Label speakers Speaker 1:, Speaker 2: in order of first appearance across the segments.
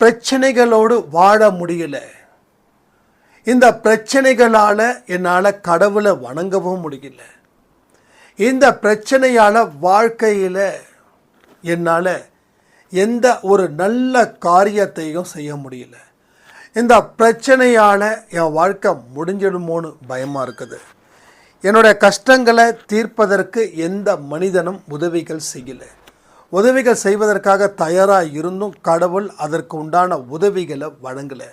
Speaker 1: பிரச்சனைகளோடு வாழ முடியல. இந்த பிரச்சனைகளால் என்னால் கடவுளை வணங்கவும் முடியல. இந்த பிரச்சனையால் வாழ்க்கையில் என்னால் எந்த ஒரு நல்ல காரியத்தையும் செய்ய முடியல. இந்த பிரச்சனையால் என் வாழ்க்கை முடிஞ்சிடுமோன்னு பயமாக இருக்குது. என்னுடைய கஷ்டங்களை தீர்ப்பதற்கு எந்த மனிதனும் உதவிகள் செய்யலை. உதவிகள் செய்வதற்காக தயாராக இருந்தும் கடவுள் அதற்கு உண்டான உதவிகளை வழங்கலை.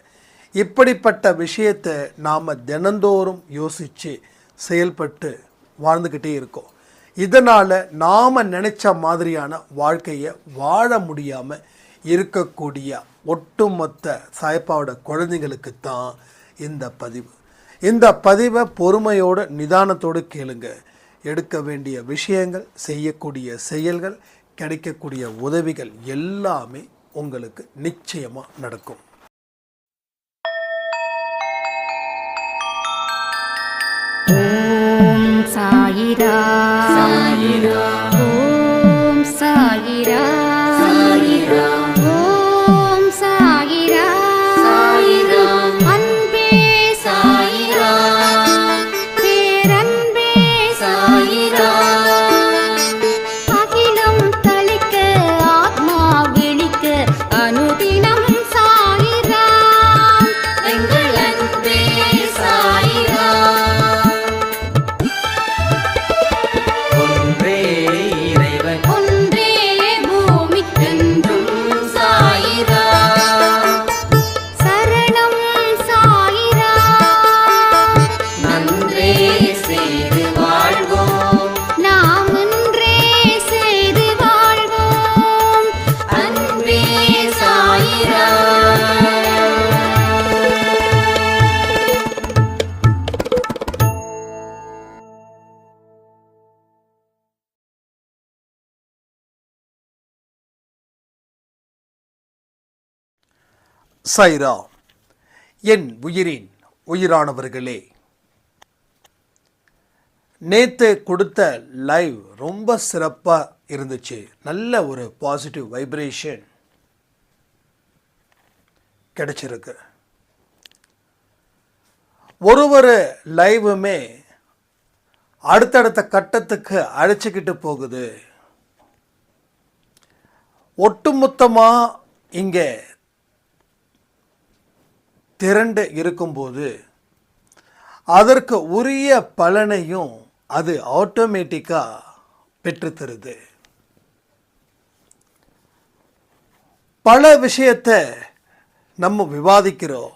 Speaker 1: இப்படிப்பட்ட விஷயத்தை நாம் தினந்தோறும் யோசித்து செயல்பட்டு வாழ்ந்துக்கிட்டே இருக்கோம். இதனால் நாம் நினச்ச மாதிரியான வாழ்க்கையை வாழ முடியாமல் இருக்கக்கூடிய ஒட்டுமொத்த சாய்ப்பாவோட குழந்தைங்களுக்கு தான் இந்த பதிவு. இந்த பதிவை பொறுமையோடு நிதானத்தோடு கேளுங்க. எடுக்க வேண்டிய விஷயங்கள் செய்யக்கூடிய செயல்கள் கிடைக்கக்கூடிய உதவிகள் எல்லாமே உங்களுக்கு நிச்சயமாக நடக்கும்.
Speaker 2: ஓம் சாயிரா. சாயிரா. ஓம் சாயிரா. சாயிரா.
Speaker 1: சைரா என் உயிரின் உயிரானவர்களே. நேற்று கொடுத்த லைவ் ரொம்ப சிறப்பாக இருந்துச்சு. நல்ல ஒரு பாசிட்டிவ் வைப்ரேஷன் கிடைச்சிருக்கு. ஒரு ஒரு லைவுமே அடுத்தடுத்த கட்டத்துக்கு அழைச்சிக்கிட்டு போகுது. ஒட்டுமொத்தமாக இங்கே திரண்டு இருக்கும்போது அதற்கு உரிய பலனையும் அது ஆட்டோமேட்டிக்காக பெற்றுத்தருது. பல விஷயத்தை நம்ம விவாதிக்கிறோம்.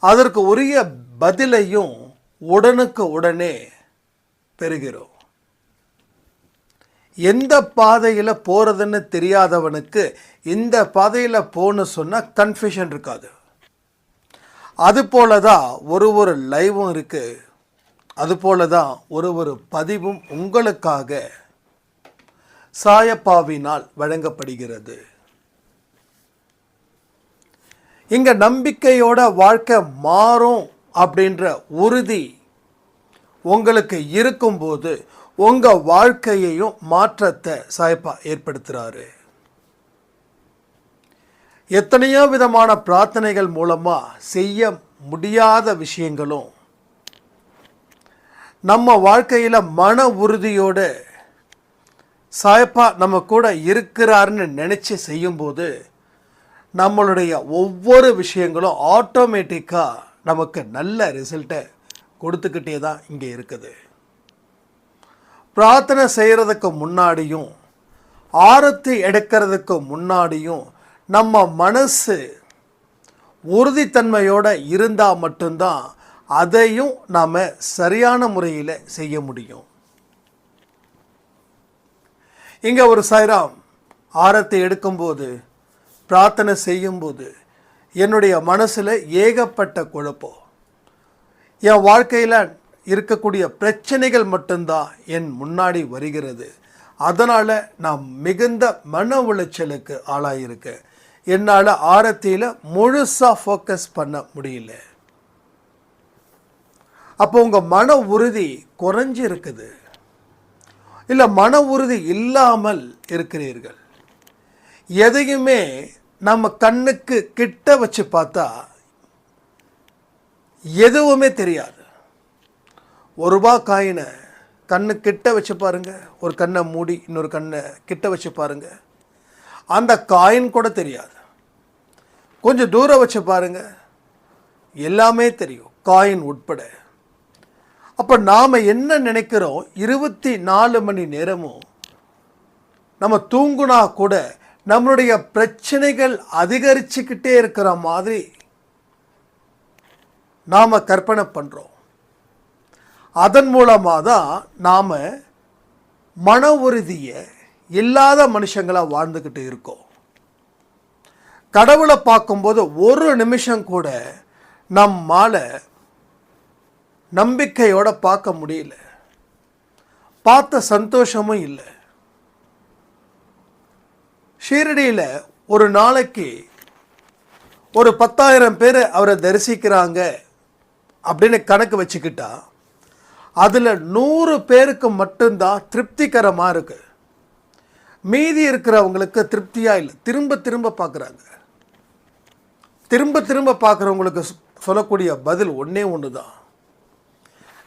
Speaker 1: அதற்கு உரிய பதிலையும் உடனுக்கு உடனே பெறுகிறோம். எந்த பாதையில் போகிறதுன்னு தெரியாதவனுக்கு இந்த பாதையில் போன்னு சொன்னால் கன்ஃபியூஷன் இருக்காது. அது போல தான் ஒரு ஒரு லைவும் இருக்குது அதுபோல தான் ஒரு ஒரு பதிவும் உங்களுக்காக சாயப்பாவினால் வழங்கப்படுகிறது. இங்கே நம்பிக்கையோட வாழ்க்கை மாறும் அப்படின்ற உறுதி உங்களுக்கு இருக்கும்போது உங்கள் வாழ்க்கையையும் மாற்றத்தை சாயப்பா ஏற்படுத்துகிறாரு எத்தனையோ விதமான பிரார்த்தனைகள் மூலமாக செய்ய முடியாத விஷயங்களும் நம்ம வாழ்க்கையில் மன உறுதியோடு சாயப்பா நம்ம கூட இருக்கிறாருன்னு நினச்சி செய்யும்போது நம்மளுடைய ஒவ்வொரு விஷயங்களும் ஆட்டோமேட்டிக்காக நமக்கு நல்ல ரிசல்ட்டை கொடுத்துக்கிட்டே தான் இங்கே இருக்குது. பிரார்த்தனை செய்கிறதுக்கு முன்னாடியும் ஆரத்தி எடுக்கிறதுக்கு முன்னாடியும் நம்ம மனசு உறுதித்தன்மையோடு இருந்தால் மட்டும்தான் அதையும் நாம் சரியான முறையில் செய்ய முடியும். இங்கே ஒரு சைராம் ஆரத்தை எடுக்கும்போது பிரார்த்தனை செய்யும்போது என்னுடைய மனசில் ஏகப்பட்ட குழப்பம். என் வாழ்க்கையில் இருக்கக்கூடிய பிரச்சனைகள் மட்டும்தான் என் முன்னாடி வருகிறது. அதனால் நான் மிகுந்த மன உளைச்சலுக்கு ஆளாயிருக்கேன். என்னால் ஆரத்தியில் முழுசாக ஃபோக்கஸ் பண்ண முடியல. அப்போ உங்கள் மன உறுதி குறைஞ்சி இருக்குது. இல்லை மன உறுதி இல்லாமல் இருக்கிறீர்கள். எதையுமே நம்ம கண்ணுக்கு கிட்ட வச்சு பார்த்தா எதுவுமே தெரியாது. ஒரு ரூபா காயினை கண்ணு கிட்ட வச்சு பாருங்க. ஒரு கண்ணை மூடி இன்னொரு கண்ணை கிட்ட வச்சு பாருங்க. அந்த காயின் கூட தெரியாது. கொஞ்சம் தூரம் வச்சு பாருங்க. எல்லாமே தெரியும் காயின் உட்பட. அப்போ நாம் என்ன நினைக்கிறோம்? இருபத்தி நாலு மணி நேரமும் நம்ம தூங்குனா கூட நம்மளுடைய பிரச்சனைகள் அதிகரிச்சுக்கிட்டே இருக்கிற மாதிரி நாம் கற்பனை பண்ணுறோம் அதன் மூலமாக தான் நாம் மன உறுதியை இல்லாத மனுஷங்களாக வாழ்ந்துக்கிட்டு இருக்கோம். கடவுளை பார்க்கும்போது ஒரு நிமிஷம் கூட நம்மால் நம்பிக்கையோட பார்க்க முடியல. பார்த்த சந்தோஷமும் இல்லை. ஷீரடியில் ஒரு நாளைக்கு ஒரு பத்தாயிரம் பேர் அவரை தரிசிக்கிறாங்க அப்படின்னு கணக்கு வச்சுக்கிட்டா அதில் நூறு பேருக்கு மட்டும்தான் திருப்திகரமாக இருக்கு. மீதி இருக்கிறவங்களுக்கு திருப்தியாக இல்லை. திரும்ப திரும்ப பார்க்குறாங்க. திரும்ப திரும்ப பார்க்குறவங்களுக்கு சொல்லக்கூடிய பதில் ஒன்றே ஒன்று தான்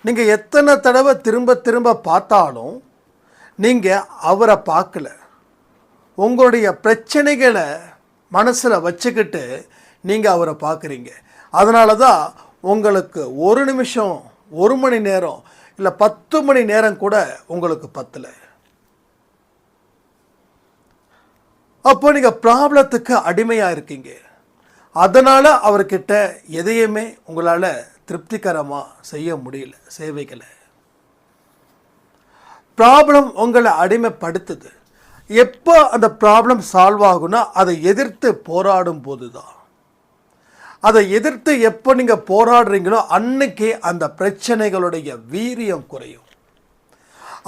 Speaker 1: நீங்கள் எத்தனை தடவை திரும்ப திரும்ப பார்த்தாலும் நீங்கள் அவரை பார்க்கல. உங்களுடைய பிரச்சனைகளை மனசில் வச்சுக்கிட்டு நீங்கள் அவரை பார்க்குறீங்க. அதனால தான் உங்களுக்கு ஒரு நிமிஷம் ஒரு மணி நேரம் இல்லை பத்து மணி நேரம் கூட உங்களுக்கு பத்தலை. அப்போ நீங்கள் ப்ராப்ளத்துக்கு அடிமையாக இருக்கீங்க. அதனால் அவர்கிட்ட எதையுமே உங்களால் திருப்திகரமாக செய்ய முடியல சேவைகளை. ப்ராப்ளம் உங்களை அடிமைப்படுத்துது. எப்போ அந்த ப்ராப்ளம் சால்வ் ஆகும்னா அதை எதிர்த்து போராடும் போது தான் அதை எதிர்த்து எப்போ நீங்கள் போராடுறீங்களோ அன்னைக்கே அந்த பிரச்சனைகளுடைய வீரியம் குறையும்.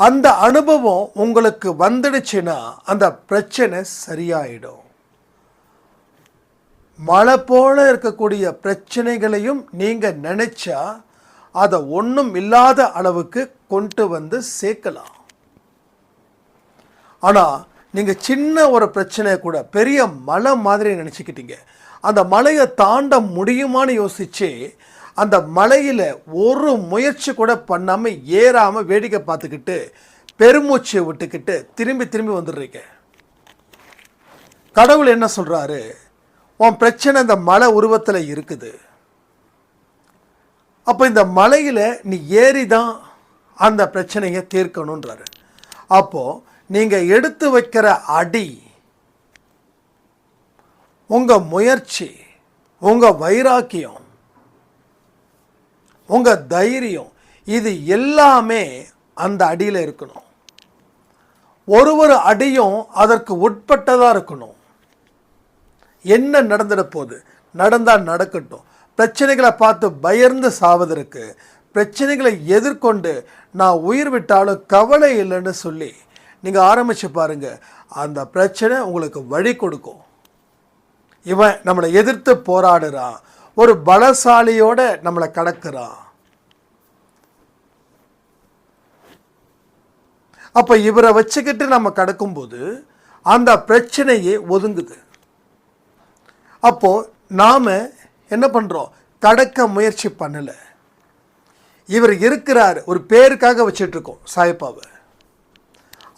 Speaker 1: அந்த அனுபவம் உங்களுக்கு வந்துடுச்சுன்னா அந்த பிரச்சனை சரியாயிடும். மழை போல இருக்கக்கூடிய பிரச்சனைகளையும் நீங்கள் நினைச்சா அதை ஒன்றும் இல்லாத அளவுக்கு கொண்டு வந்து சேர்க்கலாம். ஆனால் நீங்கள் சின்ன ஒரு பிரச்சனையை கூட பெரிய மலை மாதிரி நினச்சிக்கிட்டீங்க. அந்த மலையை தாண்ட முடியுமான்னு யோசித்து அந்த மலையில் ஒரு முயற்சி கூட பண்ணாமல் ஏறாமல் வேடிக்கை பார்த்துக்கிட்டு பெருமூச்சை விட்டுக்கிட்டு திரும்பி திரும்பி வந்துடுறீங்க. கடவுள் என்ன சொல்கிறாரு உன் பிரச்சனை இந்த மலை உருவத்தில் இருக்குது. அப்போ இந்த மலையில் நீ ஏறி தான் அந்த பிரச்சனையை தீர்க்கணுன்றாரு அப்போது நீங்கள் எடுத்து வைக்கிற அடி உங்கள் முயற்சி உங்கள் வைராக்கியம் உங்கள் தைரியம் இது எல்லாமே அந்த அடியில் இருக்கணும். ஒரு ஒரு அடியும் அதற்கு உட்பட்டதாக இருக்கணும். என்ன நடந்துட போகுது? நடந்தால் நடக்கட்டும். பிரச்சனைகளை பார்த்து பயந்து சாவதற்கு பிரச்சனைகளை எதிர்கொண்டு நான் உயிர் விட்டாலும் கவலை இல்லைன்னு சொல்லி நீங்கள் ஆரம்பித்து பாருங்கள் அந்த பிரச்சனை உங்களுக்கு வழி கொடுக்கும். இவன் நம்மளை எதிர்த்து போராடுறான். ஒரு பலசாலியோட நம்மளை கடக்குறான். அப்போ இவரை வச்சுக்கிட்டு நம்ம கடக்கும்போது அந்த பிரச்சனையே ஒதுங்குது. அப்போது நாம் என்ன பண்ணுறோம் கடக்க முயற்சி பண்ணலை. இவர் இருக்கிறார். ஒரு பேருக்காக வச்சிட்ருக்கோம் சாய்பாவை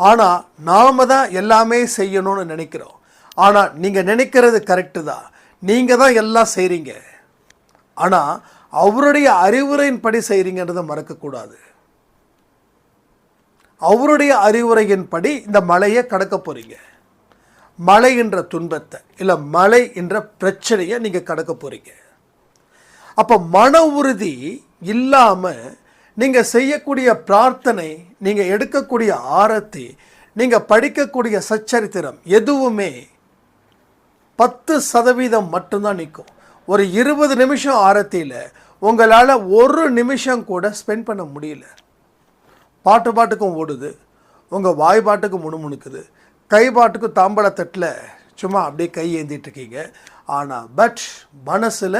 Speaker 1: ஆனால் நாம தான் எல்லாமே செய்யணும்னு நினைக்கிறோம். ஆனால் நீங்கள் நினைக்கிறது கரெக்டு தான். நீங்கள் தான் எல்லாம் செய்கிறீங்க ஆனால் அவருடைய அறிவுரையின்படி செய்கிறீங்கன்றதை மறக்கக்கூடாது அவருடைய அறிவுரையின்படி இந்த மலையை கடக்க போகிறீங்க மழை என்ற துன்பத்தை இல்லை மலை என்ற பிரச்சனையை நீங்கள் கடக்க போகிறீங்க அப்போ மன உறுதி இல்லாமல் நீங்கள் செய்யக்கூடிய பிரார்த்தனை நீங்கள் எடுக்கக்கூடிய ஆரத்தி நீங்கள் படிக்கக்கூடிய சச்சரித்திரம் எதுவுமே பத்து சதவீதம் மட்டும்தான் நிற்கும். ஒரு இருபது நிமிஷம் ஆரத்தியில் உங்களால் ஒரு நிமிஷம் கூட ஸ்பெண்ட் பண்ண முடியல. பாட்டு பாட்டுக்கும் ஓடுது. உங்கள் வாய்பாட்டுக்கும் முணுமுணுக்குது. கைபாட்டுக்கு தாம்பழத்தட்டில் சும்மா அப்படியே கை ஏந்திட்டுருக்கீங்க ஆனால் பட் மனசில்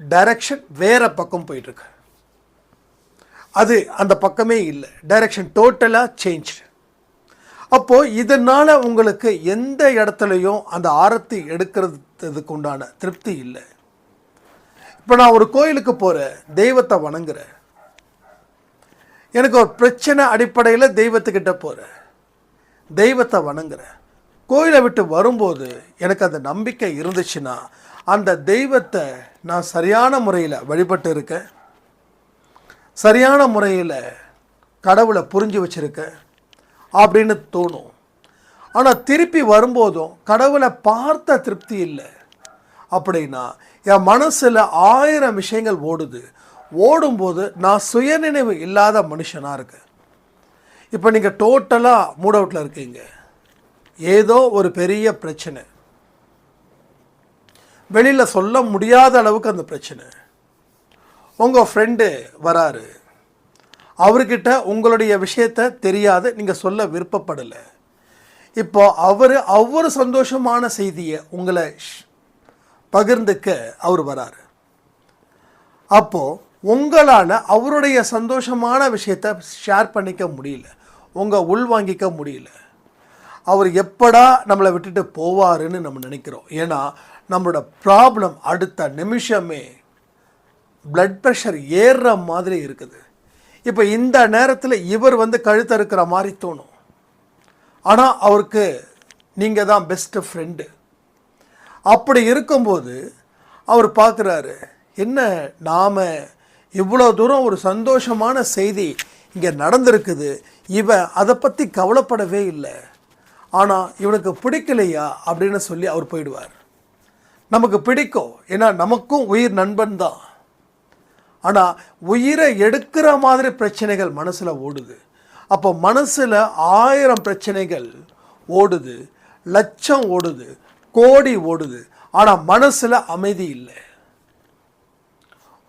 Speaker 1: டைரக்ஷன் வேறு பக்கம் போயிட்டுருக்கு. அது அந்த பக்கமே இல்லை. டைரக்ஷன் டோட்டலாக சேஞ்ச் அப்போது இதனால் உங்களுக்கு எந்த இடத்துலையும் அந்த ஆரத்தி எடுக்கிறதுக்கு உண்டான திருப்தி இல்லை. இப்போ நான் ஒரு கோயிலுக்கு போகிறேன் தெய்வத்தை வணங்குறேன். எனக்கு ஒரு பிரச்சனை அடிப்படையில் தெய்வத்துக்கிட்ட போகிறேன் தெய்வத்தை வணங்குறேன் கோயிலை விட்டு வரும்போது எனக்கு அந்த நம்பிக்கை இருந்துச்சுன்னா அந்த தெய்வத்தை நான் சரியான முறையில் வழிபட்டு இருக்கேன் சரியான முறையில் கடவுளை புரிஞ்சு வச்சுருக்கேன் அப்படின்னு தோணும். ஆனால் திருப்பி வரும்போதும் கடவுளை பார்த்த திருப்தி இல்லை. அப்படின்னா என் மனசில் ஆயிரம் விஷயங்கள் ஓடுது. ஓடும்போது நான் சுயநினைவு இல்லாத மனுஷனாக இருக்கேன். இப்போ நீங்கள் டோட்டலாக மூட் அவுட்டில் இருக்கீங்க. ஏதோ ஒரு பெரிய பிரச்சனை. வெளியில் சொல்ல முடியாத அளவுக்கு அந்த பிரச்சனை. உங்கள் ஃப்ரெண்டு வராரு. அவர்கிட்ட உங்களுடைய விஷயத்த தெரியாது நீங்கள் சொல்ல விருப்பப்படலை. இப்போ அவர் ஒவ்வொரு சந்தோஷமான செய்தியை உங்களை பகிர்ந்துக்க அவர் வராரு. அப்போது உங்களால் அவருடைய சந்தோஷமான விஷயத்த ஷேர் பண்ணிக்க முடியல. உங்கள் உள்வாங்கிக்க முடியல. அவர் எப்படா நம்மளை விட்டுட்டு போவாருன்னு நம்ம நினைக்கிறோம். ஏன்னா நம்மளோட ப்ராப்ளம் அடுத்த நிமிஷமே பிளட் ப்ரெஷர் ஏறுற மாதிரி இருக்குது. இப்போ இந்த நேரத்தில் இவர் வந்து கழுத்த இருக்கிற மாதிரி தோணும். ஆனால் அவருக்கு நீங்கள் தான் பெஸ்ட்டு ஃப்ரெண்டு அப்படி இருக்கும்போது அவர் பார்க்குறாரு என்ன நாம் இவ்வளோ தூரம் ஒரு சந்தோஷமான செய்தி இங்கே நடந்திருக்குது. இவன் அதை பற்றி கவலைப்படவே இல்லை. ஆனால் இவனுக்கு பிடிக்கலையா அப்படின்னு சொல்லி அவர் போயிடுவார். நமக்கு பிடிக்கும். ஏன்னா நமக்கும் உயிர் நண்பன் தான். ஆனால் உயிரை எடுக்கிற மாதிரி பிரச்சனைகள் மனசில் ஓடுது. அப்போ மனசில் ஆயிரம் பிரச்சனைகள் ஓடுது. லட்சம் ஓடுது. கோடி ஓடுது. ஆனால் மனசில் அமைதி இல்லை.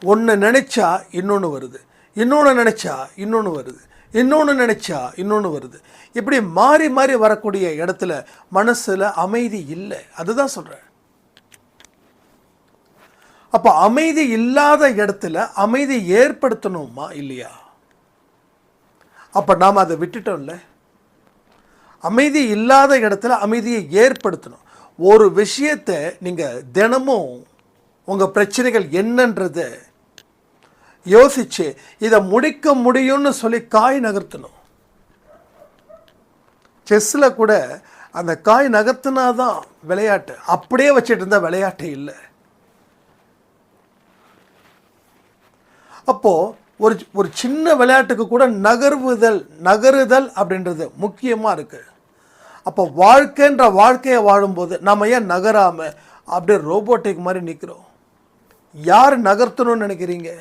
Speaker 1: ஒன்று நினச்சா இன்னொன்று வருது. இன்னொன்று நினச்சா இன்னொன்று வருது. இன்னொன்று நினச்சா இன்னொன்று வருது. இப்படி மாறி மாறி வரக்கூடிய இடத்துல மனசில் அமைதி இல்லை. அதுதான் சொல்கிறேன் அப்போ அமைதி இல்லாத இடத்துல அமைதி ஏற்படுத்தணுமா இல்லையா? அப்போ நாம் அதை விட்டுட்டோம்ல. அமைதி இல்லாத இடத்துல அமைதியை ஏற்படுத்தணும். ஒரு விஷயத்தை நீங்கள் தினமும் உங்கள் பிரச்சனைகள் என்னன்றதை யோசிச்சு இதை முடிக்க முடியும்னு சொல்லி காய் நகர்த்தணும். செஸ்ஸில் கூட அந்த காய் நகர்த்தினா தான் விளையாட்டு. அப்படியே வச்சுட்டு இருந்தால் விளையாட்டு இல்லை. அப்போது ஒரு ஒரு சின்ன விளையாட்டுக்கு கூட நகர்வுதல் நகருதல் அப்படின்றது முக்கியமாக இருக்குது அப்போ வாழ்க்கைன்ற வாழ்க்கையை வாழும்போது நம்ம ஏன் நகராமல் அப்படியே ரோபோட்டிக் மாதிரி நிற்கிறோம் யார் நகர்த்தணும்னு நினைக்கிறீங்க?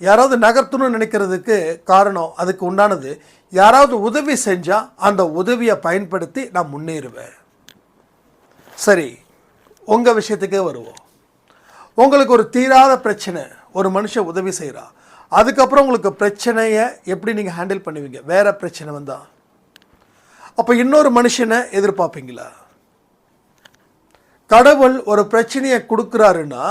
Speaker 1: யாராவது நகர்த்தணும்னு நினைக்கிறதுக்கு காரணம் அதுக்கு உண்டானது யாராவது உதவி செஞ்சால் அந்த உதவியை பயன்படுத்தி நான் முன்னேறுவேன். சரி உங்கள் விஷயத்துக்கே வருவோம். உங்களுக்கு ஒரு தீராத பிரச்சனை ஒரு மனுஷன் உதவி செய்கிறா அதுக்கப்புறம் உங்களுக்கு பிரச்சனையை எப்படி நீங்கள் ஹேண்டில் பண்ணுவீங்க? வேறு பிரச்சனை வந்தால் அப்போ இன்னொரு மனுஷனை எதிர்பார்ப்பீங்களா? கடவுள் ஒரு பிரச்சனையை கொடுக்குறாருன்னா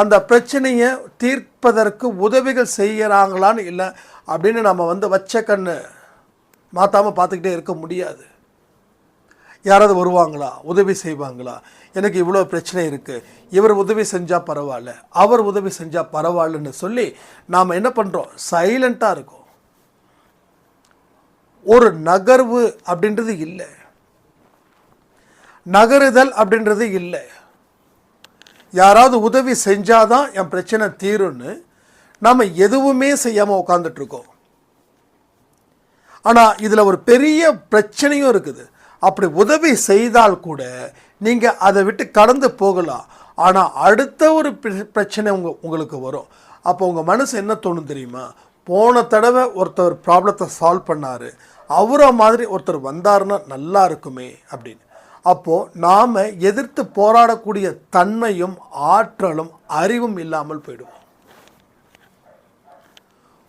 Speaker 1: அந்த பிரச்சனையை தீர்ப்பதற்கு உதவிகள் செய்கிறாங்களான்னு இல்லை அப்படின்னு நம்ம வந்து வச்ச கண்ணு மாற்றாமல் பார்த்துக்கிட்டே இருக்க முடியாது. யாராவது வருவாங்களா? உதவி செய்வாங்களா? எனக்கு இவ்வளோ பிரச்சனை இருக்குது இவர் உதவி செஞ்சால் பரவாயில்ல. அவர் உதவி செஞ்சால் பரவாயில்லன்னு சொல்லி நாம் என்ன பண்ணுறோம் சைலண்ட்டாக இருக்கோம். ஒரு நகர்வு அப்படின்றது இல்லை. நகருதல் அப்படின்றது இல்லை. யாராவது உதவி செஞ்சாதான் என் பிரச்சனை தீரும்னு நாம் எதுவுமே செய்யாமல் உட்காந்துட்ருக்கோம் ஆனால் இதில் ஒரு பெரிய பிரச்சனையும் இருக்குது. அப்படி உதவி செய்தால் கூட நீங்கள் அதை விட்டு கடந்து போகலாம். ஆனால் அடுத்த ஒரு பிர- பிரச்சனை உங்க உங்களுக்கு வரும். அப்போ உங்கள் மனசு என்ன தோணும் தெரியுமா? போன தடவை ஒருத்தர் ப்ராப்ளத்தை சால்வ் பண்ணார். அவரை மாதிரி ஒருத்தர் வந்தாருன்னா நல்லா இருக்குமே அப்படின்னு. அப்போது நாம் எதிர்த்து போராடக்கூடிய தன்மையும் ஆற்றலும் அறிவும் இல்லாமல் போயிடுவோம்.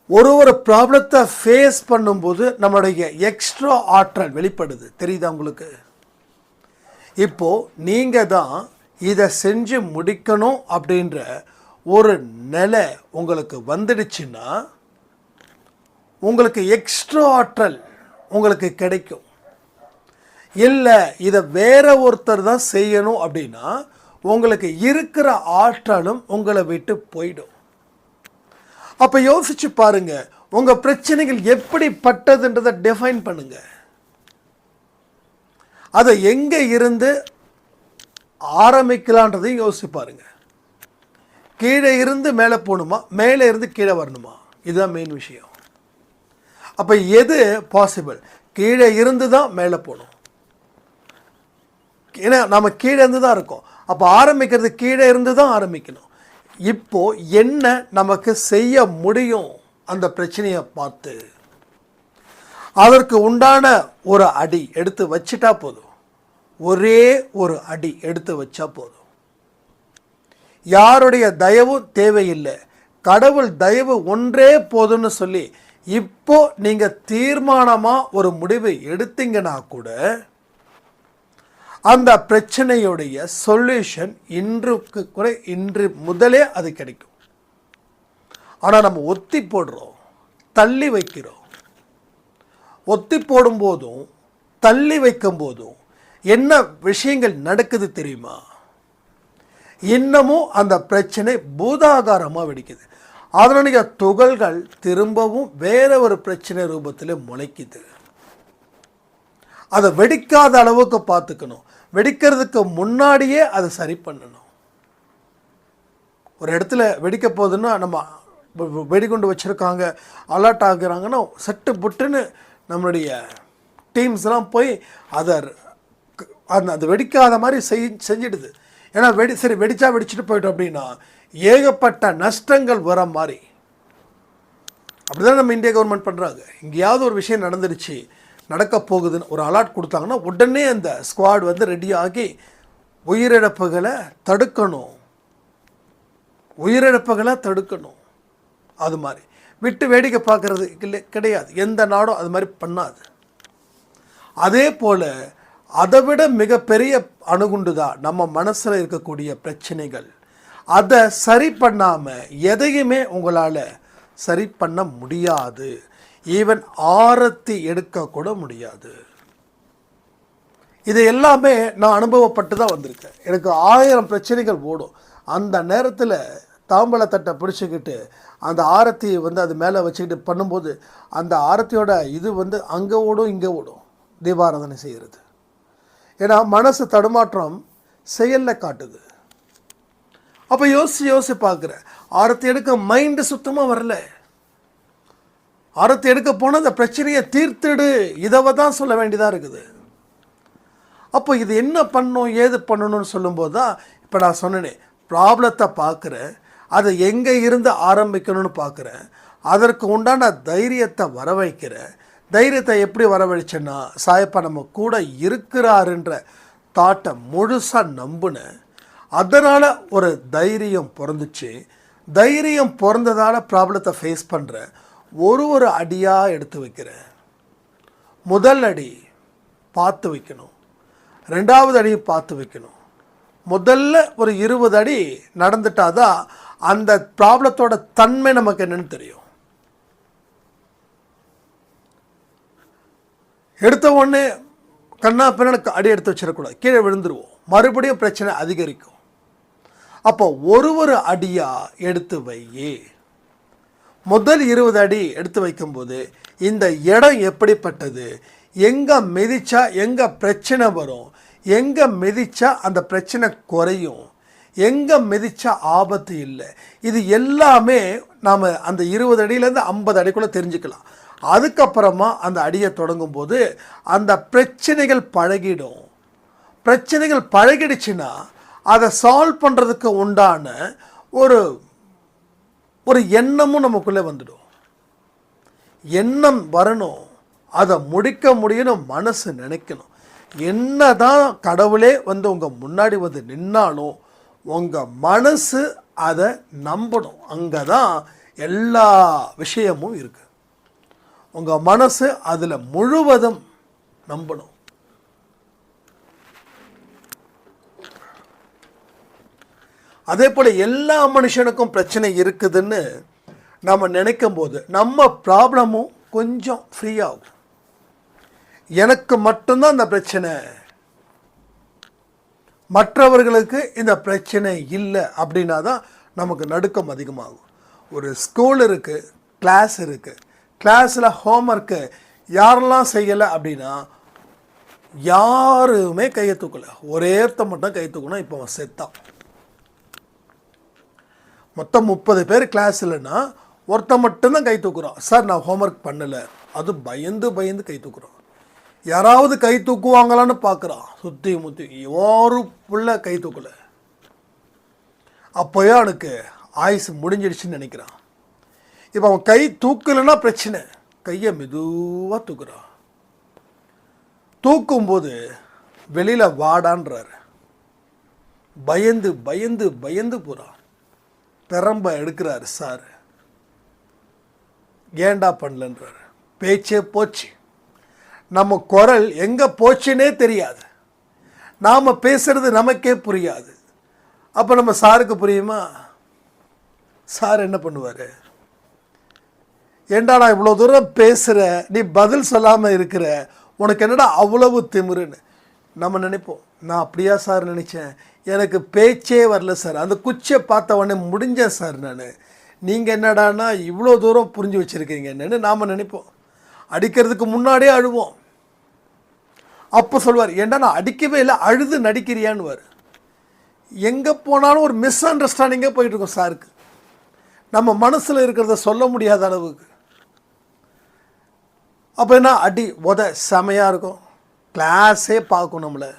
Speaker 1: ஒரு ஒரு ப்ராப்ளத்தை ஃபேஸ் பண்ணும்போது நம்மளுடைய எக்ஸ்ட்ரா ஆற்றல் வெளிப்படுது. தெரியுதா உங்களுக்கு? இப்போது நீங்கள் தான் இதை செஞ்சு முடிக்கணும் அப்படின்ற ஒரு நிலை உங்களுக்கு வந்துடுச்சுன்னா உங்களுக்கு எக்ஸ்ட்ரா ஆற்றல் உங்களுக்கு கிடைக்கும். இல்லை இதை வேற ஒருத்தர் தான் செய்யணும் அப்படின்னா உங்களுக்கு இருக்கிற ஆற்றலும் உங்களை விட்டு போயிடும். அப்போ யோசிச்சு பாருங்க உங்கள் பிரச்சனைகள் எப்படிப்பட்டதுன்றதை டிஃபைன் பண்ணுங்க. அதை எங்கே இருந்து ஆரம்பிக்கலான்றதையும் யோசிச்சு பாருங்க. கீழே இருந்து மேலே போகணுமா மேலே இருந்து கீழே வரணுமா? இதுதான் மெயின் விஷயம். அப்போ எது பாசிபிள் கீழே இருந்து தான் மேலே போகணும் ஏன்னா நம்ம கீழே இருந்து தான் இருக்கோம். அப்போ ஆரம்பிக்கிறது கீழே இருந்து தான் ஆரம்பிக்கணும். இப்போது என்ன நமக்கு செய்ய முடியும்? அந்த பிரச்சனையை பார்த்து. அதற்கு உண்டான ஒரு அடி எடுத்து வச்சுட்டா போதும். ஒரே ஒரு அடி எடுத்து வச்சா போதும். யாருடைய தயவும் தேவையில்லை. கடவுள் தயவு ஒன்றே போதும்னு சொல்லி இப்போ நீங்கள் தீர்மானமாக ஒரு முடிவை எடுத்தீங்கன்னா கூட அந்த பிரச்சனையுடைய சொல்யூஷன் இன்றுக்கு கூட இன்று முதலே அது கிடைக்கும். ஆனால் நம்ம ஒத்தி போடுறோம் தள்ளி வைக்கிறோம். ஒத்தி போடும் போதும் தள்ளி வைக்கும் போதும் என்ன விஷயங்கள் நடக்குது தெரியுமா? இன்னமும் அந்த பிரச்சனை பூதாகாரமாக வெடிக்குது. அதனுடைய துகள்கள் திரும்பவும் வேற ஒரு பிரச்சனை ரூபத்தில் முளைக்குது. அதை வெடிக்காத அளவுக்கு பார்த்துக்கணும். வெடிக்கிறதுக்கு முன்னாடியே அதை சரி பண்ணணும். ஒரு இடத்துல வெடிக்க போகுதுன்னா நம்ம வெடிகுண்டு வச்சுருக்காங்க அலர்ட் ஆகுறாங்கன்னா சட்டு புட்டுன்னு நம்மளுடைய டீம்ஸ்லாம் போய் அதை அந்த அது வெடிக்காத மாதிரி செய் செஞ்சிடுது. ஏன்னா வெடி சரி வெடிச்சா வெடிச்சிட்டு போயிட்டோம் அப்படின்னா ஏகப்பட்ட நஷ்டங்கள் வர மாதிரி. அப்படிதான் நம்ம இந்திய கவர்மெண்ட் பண்ணுறாங்க எங்கேயாவது ஒரு விஷயம் நடந்துருச்சு. நடக்க போகுதுன்னு ஒரு அலாட் கொடுத்தாங்கன்னா உடனே அந்த ஸ்குவாட் வந்து ரெடியாகி உயிரிழப்புகளை தடுக்கணும். உயிரிழப்புகளை தடுக்கணும். அது மாதிரி. விட்டு வேடிக்கை பார்க்கறது இல்லை கிடையாது. எந்த நாடும் அது மாதிரி பண்ணாது. அதே போல் அதை விட மிகப்பெரிய அணுகுண்டு தான் நம்ம மனசில் இருக்கக்கூடிய பிரச்சனைகள். அதை சரி பண்ணாமல் எதையுமே உங்களால் சரி பண்ண முடியாது. ஈவன் ஆரத்தி எடுக்க கூட முடியாது. இது எல்லாமே நான் அனுபவப்பட்டு தான் வந்திருக்கேன். எனக்கு ஆயிரம் பிரச்சனைகள் ஓடும். அந்த நேரத்தில் தாம்பழத்தட்டை பிடிச்சிக்கிட்டு அந்த ஆரத்தி வந்து அது மேலே வச்சுக்கிட்டு பண்ணும்போது அந்த ஆரத்தியோட இது வந்து அங்கே ஓடும் இங்கே ஓடும். தீபாராதனை செய்கிறது ஏன்னா மனசு தடுமாற்றம் செயலில் காட்டுது. அப்போ யோசிச்சு யோசித்து பார்க்குறேன். ஆரத்தி எடுக்க மைண்டு சுத்தமாக வரல. அறுத்து எடுக்க போனால் அந்த பிரச்சனையை தீர்த்துடு. இதவை தான் சொல்ல வேண்டியதாக இருக்குது. அப்போ இது என்ன பண்ணும் ஏது பண்ணணும்னு சொல்லும்போது தான் இப்போ நான் சொன்னேனே ப்ராப்ளத்தை பார்க்குறேன் அதை எங்கே இருந்து ஆரம்பிக்கணும்னு பார்க்குறேன் அதற்கு உண்டான தைரியத்தை வர வைக்கிறேன் தைரியத்தை எப்படி வரவழைச்சேன்னா சாயப்பா நம்ம கூட இருக்கிறாருன்ற தாட்டை முழுசாக நம்பினேன். அதனால் ஒரு தைரியம் பிறந்துச்சு. தைரியம் பிறந்ததால் ப்ராப்ளத்தை ஃபேஸ் பண்ணுறேன் ஒரு ஒரு அடியாக எடுத்து வைக்கிறேன். முதல் அடி பார்த்து வைக்கணும். ரெண்டாவது அடி பார்த்து வைக்கணும். முதல்ல ஒரு இருபது அடி நடந்துட்டாதான் அந்த ப்ராப்ளத்தோட தன்மை நமக்கு என்னன்னு தெரியும். எடுத்த உடனே கண்ணா பின்னாடி அடி எடுத்து வச்சிடக்கூடாது. கீழே விழுந்துருவோம். மறுபடியும் பிரச்சனை அதிகரிக்கும். அப்போ ஒரு ஒரு அடியாக எடுத்து வையே. முதல் இருபது அடி எடுத்து வைக்கும்போது இந்த இடம் எப்படிப்பட்டது? எங்கே மிதிச்சா எங்கே பிரச்சனை வரும்? எங்கே மிதிச்சா அந்த பிரச்சனை குறையும்? எங்கே மிதிச்சா ஆபத்து இல்லை? இது எல்லாமே நாம் அந்த இருபது அடியிலேருந்து ஐம்பது அடிக்குள்ளே தெரிஞ்சுக்கலாம். அதுக்கப்புறமா அந்த அடியை தொடங்கும் போது அந்த பிரச்சனைகள் பழகிடும். பிரச்சனைகள் பழகிடுச்சுன்னா அதை சால்வ் பண்ணுறதுக்கு உண்டான ஒரு ஒரு எண்ணமும் நமக்குள்ளே வந்துடும். எண்ணம் வரணும் அதை முடிக்க முடியணும் மனசு நினைக்கணும். என்ன தான் கடவுளே வந்து உங்கள் முன்னாடி வந்து நின்னாலும் உங்கள் மனசு அதை நம்பணும். அங்கே தான் எல்லா விஷயமும் இருக்குது உங்கள் மனசு அதில் முழுவதும் நம்பணும். அதே போல் எல்லா மனுஷனுக்கும் பிரச்சனை இருக்குதுன்னு நம்ம நினைக்கும் போது நம்ம ப்ராப்ளமும் கொஞ்சம் ஃப்ரீயாகும். எனக்கு மட்டும்தான் இந்த பிரச்சனை. மற்றவர்களுக்கு இந்த பிரச்சனை இல்லை அப்படின்னா தான் நமக்கு நடுக்கம் அதிகமாகும். ஒரு ஸ்கூல் இருக்குது கிளாஸ் இருக்குது கிளாஸில் ஹோம்ஒர்க்கு யாரெல்லாம் செய்யலை அப்படின்னா யாருமே கையை தூக்கலை. ஒரே மட்டும் கை தூக்கணும் இப்போ அவன் செத்தான் மொத்தம் முப்பது பேர் கிளாஸ் இல்லைன்னா ஒருத்தன் மட்டும்தான் கை தூக்குறான். சார் நான் ஹோம்ஒர்க் பண்ணலை. அது பயந்து பயந்து கை தூக்குறான். யாராவது கை தூக்குவாங்களான்னு பார்க்குறான் சுற்றி முத்தி யாரும் பிள்ளை கை தூக்கலை. அப்போயே அவனுக்கு ஆயுசு முடிஞ்சிடுச்சுன்னு நினைக்கிறான். இப்போ அவன் கை தூக்கலைன்னா பிரச்சனை. கையை மெதுவாக தூக்குறான். தூக்கும்போது வெளியில் வாடான்றார். பயந்து பயந்து பயந்து போகிறான் பெரம்ப எடுக்கிறாரு சார். ஏண்டா பண்ணலன்றாரு. பேச்சே போச்சு. நம்ம குரல் எங்கே போச்சுன்னே தெரியாது. நாம் பேசுறது நமக்கே புரியாது. அப்போ நம்ம சாருக்கு புரியுமா? சார் என்ன பண்ணுவார்? ஏண்டா நான் இவ்வளோ தூரம் பேசுகிற நீ பதில் சொல்லாமல் இருக்கிற உனக்கு என்னடா அவ்வளவு திமிருன்னு. நம்ம நினைப்போம் நான் அப்படியா சார் நினச்சேன்? எனக்கு பேச்சே வரல சார். அந்த குச்சியை பார்த்த உடனே முடிஞ்சேன் சார் நான். நீங்கள் என்னடான்னா இவ்வளோ தூரம் புரிஞ்சு வச்சுருக்கீங்க என்னென்னு நாம் நினைப்போம். அடிக்கிறதுக்கு முன்னாடியே அழுவோம். அப்போ சொல்வார் ஏன்டா நான் அடிக்கவே இல்லை அழுது நடிக்கிறியான்னுவார். எங்கே போனாலும் ஒரு மிஸ் அண்டர்ஸ்டாண்டிங்கே போயிட்டுருக்கோம் சாருக்கு. நம்ம மனசில் இருக்கிறத சொல்ல முடியாத அளவுக்கு. அப்போ என்ன அடி உத செமையாக இருக்கும். கிளாஸே பார்க்கும் நம்மளை.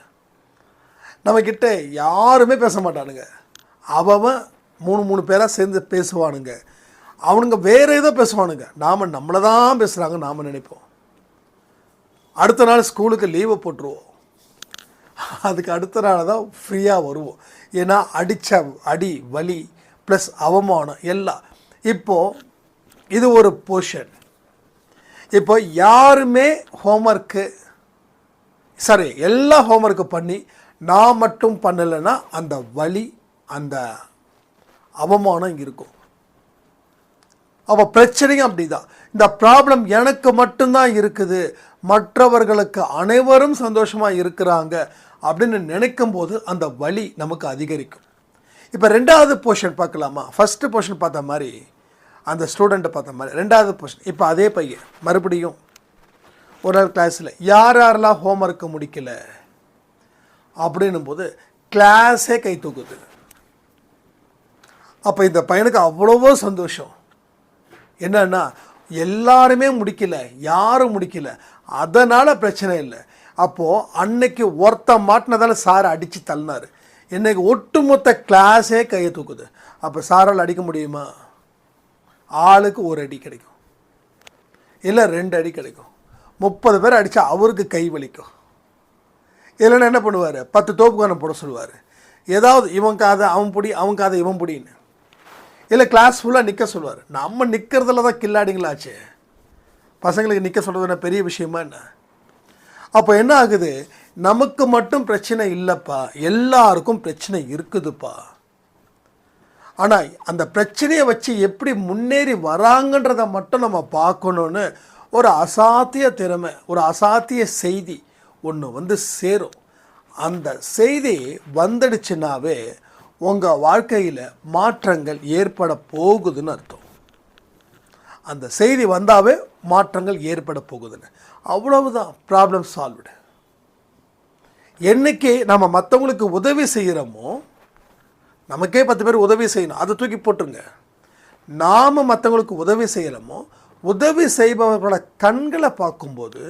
Speaker 1: நம்மக்கிட்ட யாருமே பேச மாட்டானுங்க அவன் மூணு மூணு பேராக சேர்ந்து பேசுவானுங்க. அவனுங்க வேறு ஏதோ பேசுவானுங்க. நாம் நம்மளை தான் பேசுகிறாங்க நாம் நினைப்போம். அடுத்த நாள் ஸ்கூலுக்கு லீவை போட்டுருவோம். அதுக்கு அடுத்த நாள் தான் ஃப்ரீயாக வருவோம். ஏன்னா அடித்த அடி வலி ப்ளஸ் அவமானம் எல்லாம். இப்போது இது ஒரு போர்ஷன் இப்போ யாருமே ஹோம்ஒர்க்கு சாரி எல்லா ஹோம்ஒர்க்கு பண்ணி நான் மட்டும் பண்ணலைன்னா அந்த வழி அந்த அவமானம் இருக்கும். அப்போ பிரச்சனையும் அப்படிதான். இந்த ப்ராப்ளம் எனக்கு மட்டும்தான் இருக்குது. மற்றவர்களுக்கு அனைவரும் சந்தோஷமாக இருக்கிறாங்க அப்படின்னு நினைக்கும் போது அந்த வழி நமக்கு அதிகரிக்கும். இப்போ ரெண்டாவது போர்ஷன் பார்க்கலாமா? ஃபஸ்ட்டு போர்ஷன் பார்த்த மாதிரி அந்த ஸ்டூடெண்ட்டை பார்த்த மாதிரி. ரெண்டாவது போர்ஷன் இப்போ அதே பையன் மறுபடியும் ஒரு நாள் கிளாஸில் யார் யாரெல்லாம் ஹோம் ஒர்க்கு முடிக்கல? அப்படின்னும் போது கிளாஸே கை தூக்குது. அப்போ இந்த பையனுக்கு அவ்வளவோ சந்தோஷம். என்னன்னா எல்லாருமே முடிக்கல யாரும் முடிக்கல. அதனால் பிரச்சனை இல்லை. அப்போது அன்னைக்கு ஒருத்த மாட்டினதால சார் அடித்து தள்ளினார். இன்றைக்கி ஒட்டுமொத்த கிளாஸே கையை தூக்குது. அப்போ சாரால் அடிக்க முடியுமா? ஆளுக்கு ஒரு அடி கிடைக்கும். இல்லை ரெண்டு அடி கிடைக்கும். முப்பது பேர் அடித்தா அவருக்கு கை வலிக்கும். இல்லைன்னா என்ன பண்ணுவார்? பத்து தோப்புக்கான போட சொல்லுவார். ஏதாவது இவன் காதை அவன் பிடி அவன் காதை இவன் பிடின்னு. இல்லை கிளாஸ் ஃபுல்லாக நிற்க சொல்லுவார். நம்ம நிற்கிறதுல தான் கில்லாடிங்களாச்சே பசங்களுக்கு நிற்க சொல்கிறது என்ன பெரிய விஷயமா என்ன? அப்போ என்ன ஆகுது? நமக்கு மட்டும் பிரச்சனை இல்லைப்பா. எல்லாருக்கும் பிரச்சனை இருக்குதுப்பா. ஆனால் அந்த பிரச்சனையை வச்சு எப்படி முன்னேறி வராங்கன்றதை மட்டும் நம்ம பார்க்கணுன்னு ஒரு அசாத்திய திறமை ஒரு அசாத்திய செய்தி. ஒன்று வந்து சேரும். அந்த செய்தி வந்துடுச்சுனாவே உங்கள் வாழ்க்கையில் மாற்றங்கள் ஏற்பட போகுதுன்னு அர்த்தம். அந்த செய்தி வந்தாவே மாற்றங்கள் ஏற்பட போகுதுன்னு. அவ்வளவுதான் ப்ராப்ளம் சால்வ்டு என்றைக்கு நம்ம மற்றவங்களுக்கு உதவி செய்கிறோமோ நமக்கே பத்து பேர் உதவி செய்யணும். அதை தூக்கி போட்டுருங்க. நாம் மற்றவங்களுக்கு உதவி செய்கிறோமோ உதவி செய்பவர்களோட கண்களை பார்க்கும்போது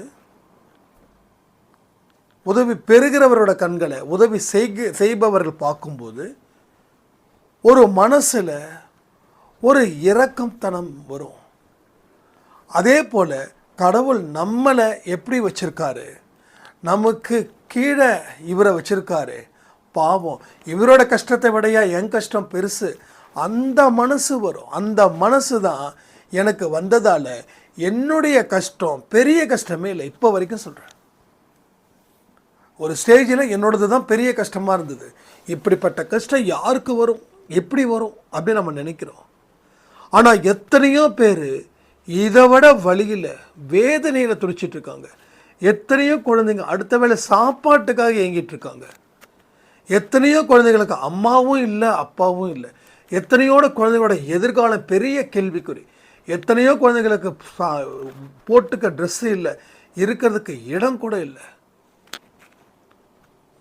Speaker 1: உதவி பெறுகிறவரோட கண்களை உதவி செய்க செய்பவர்கள் பார்க்கும்போது ஒரு மனசில் ஒரு இரக்கம்தனம் வரும். அதே போல் கடவுள் நம்மளை எப்படி வச்சிருக்காரு? நமக்கு கீழே இவரை வச்சிருக்காரு. பாவம் இவரோட கஷ்டத்தை விடையா என் கஷ்டம் பெருசு. அந்த மனசு வரும். அந்த மனசு தான் எனக்கு வந்ததால் என்னுடைய கஷ்டம் பெரிய கஷ்டமே இல்லை. இப்போ வரைக்கும் சொல்கிறேன் ஒரு ஸ்டேஜில் என்னோடது தான் பெரிய கஷ்டமாக இருந்தது. இப்படிப்பட்ட கஷ்டம் யாருக்கு வரும்? எப்படி வரும்? அப்படின்னு நம்ம நினைக்கிறோம். ஆனால் எத்தனையோ பேர் இதை விட வழியில் வேதனையில் துடிச்சிட்ருக்காங்க எத்தனையோ குழந்தைங்க அடுத்த வேளை சாப்பாட்டுக்காக ஏங்கிட்டு இருக்காங்க. எத்தனையோ குழந்தைங்களுக்கு அம்மாவும் இல்லை அப்பாவும் இல்லை. எத்தனையோட குழந்தைங்களோட எதிர்காலம் பெரிய கேள்விக்குறி. எத்தனையோ குழந்தைங்களுக்கு சா- போட்டுக்க ட்ரெஸ்ஸு இல்லை இருக்கிறதுக்கு இடம் கூட இல்லை.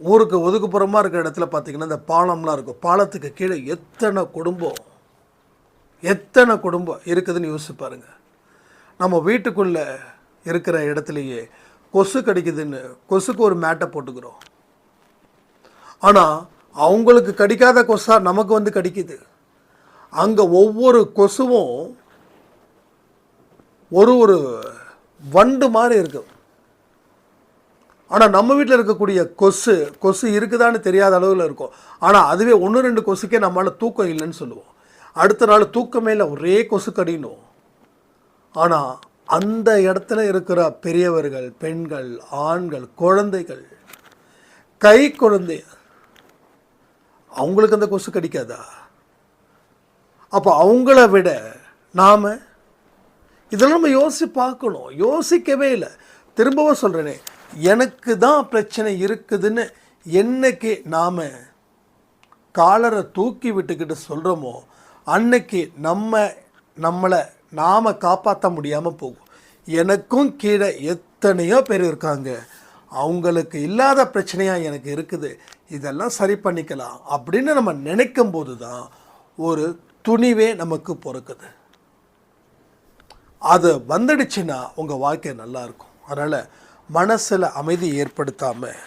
Speaker 1: ஊருக்கு ஒதுக்குப்புறமாக இருக்கிற இடத்துல பார்த்தீங்கன்னா இந்த பாலம்லாம் இருக்கும். பாலத்துக்கு கீழே எத்தனை குடும்பம் எத்தனை குடும்பம் இருக்குதுன்னு யோசிச்சு பாருங்கள் நம்ம வீட்டுக்குள்ளே இருக்கிற இடத்துலையே கொசு கடிக்குதுன்னு கொசுக்கு ஒரு மேட்டை போட்டுக்கிறோம். ஆனால் அவங்களுக்கு கடிக்காத கொசா நமக்கு வந்து கடிக்குது. அங்கே ஒவ்வொரு கொசுவும் ஒரு ஒரு வண்டு மாதிரி இருக்கும் ஆனால் நம்ம வீட்டில் இருக்கக்கூடிய கொசு கொசு இருக்குதான்னு தெரியாத அளவில் இருக்கும். ஆனால் அதுவே ஒன்று ரெண்டு கொசுக்கே நம்மளால் தூக்கம் இல்லைன்னு சொல்லுவோம். அடுத்த நாள் தூக்கமே இல்லை ஒரே கொசு கடினும் ஆனால் அந்த இடத்துல இருக்கிற பெரியவர்கள் பெண்கள் ஆண்கள் குழந்தைகள் கை குழந்தை அவங்களுக்கு அந்த கொசு கடிக்காதா? அப்போ அவங்கள விட நாம் இதெல்லாம் நம்ம யோசித்து பார்க்கணும். யோசிக்கவே இல்லை. திரும்பவும் சொல்கிறேனே எனக்கு தான் பிரச்சனை இருக்குதுன்னு என்னைக்கு நாம் காலரை தூக்கி விட்டுக்கிட்டு சொல்கிறோமோ அன்னைக்கு நம்ம நம்மளை நாம் காப்பாற்ற முடியாமல் போகும். எனக்கும் கீழே எத்தனையோ பேர் இருக்காங்க. அவங்களுக்கு இல்லாத பிரச்சனையாக எனக்கு இருக்குது. இதெல்லாம் சரி பண்ணிக்கலாம் அப்படின்னு நம்ம நினைக்கும் போது தான் ஒரு துணிவே நமக்கு பிறக்குது. அது வந்துடுச்சுன்னா உங்கள் வாழ்க்கை நல்லாயிருக்கும் அதனால் மனசில் அமைதி ஏற்படுத்தாமல்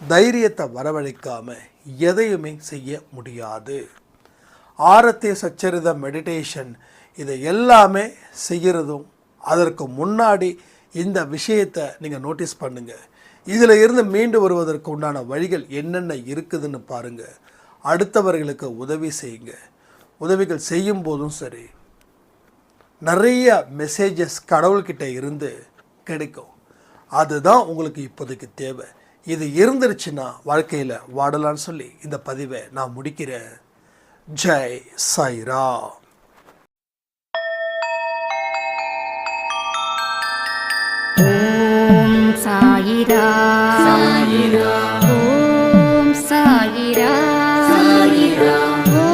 Speaker 1: தைரியத்தை வரவழைக்காமல் எதையுமே செய்ய முடியாது. ஆரத்திய சச்சரித மெடிடேஷன் இதை எல்லாமே செய்கிறதும் அதற்கு முன்னாடி இந்த விஷயத்தை நீங்கள் நோட்டீஸ் பண்ணுங்கள் இதில் இருந்து மீண்டு வருவதற்கு உண்டான வழிகள் என்னென்ன இருக்குதுன்னு பாருங்கள் அடுத்தவர்களுக்கு உதவி செய்யுங்க. உதவிகள் செய்யும் போதும் சரி. நிறைய மெசேஜஸ் கடவுள்கிட்ட இருந்து கிடைக்கும். அதுதான் உங்களுக்கு இப்போதைக்கு தேவை. இது இருந்துருச்சுன்னா வாழ்க்கையில் வாடலான்னு சொல்லி இந்த பதிவை நான் முடிக்கிறேன். ஜெய் சாய்ரா.
Speaker 2: ஓம் சாயிரா.
Speaker 3: சாயிரா.
Speaker 2: ஓம் சாயிரா.
Speaker 3: சாயிரா.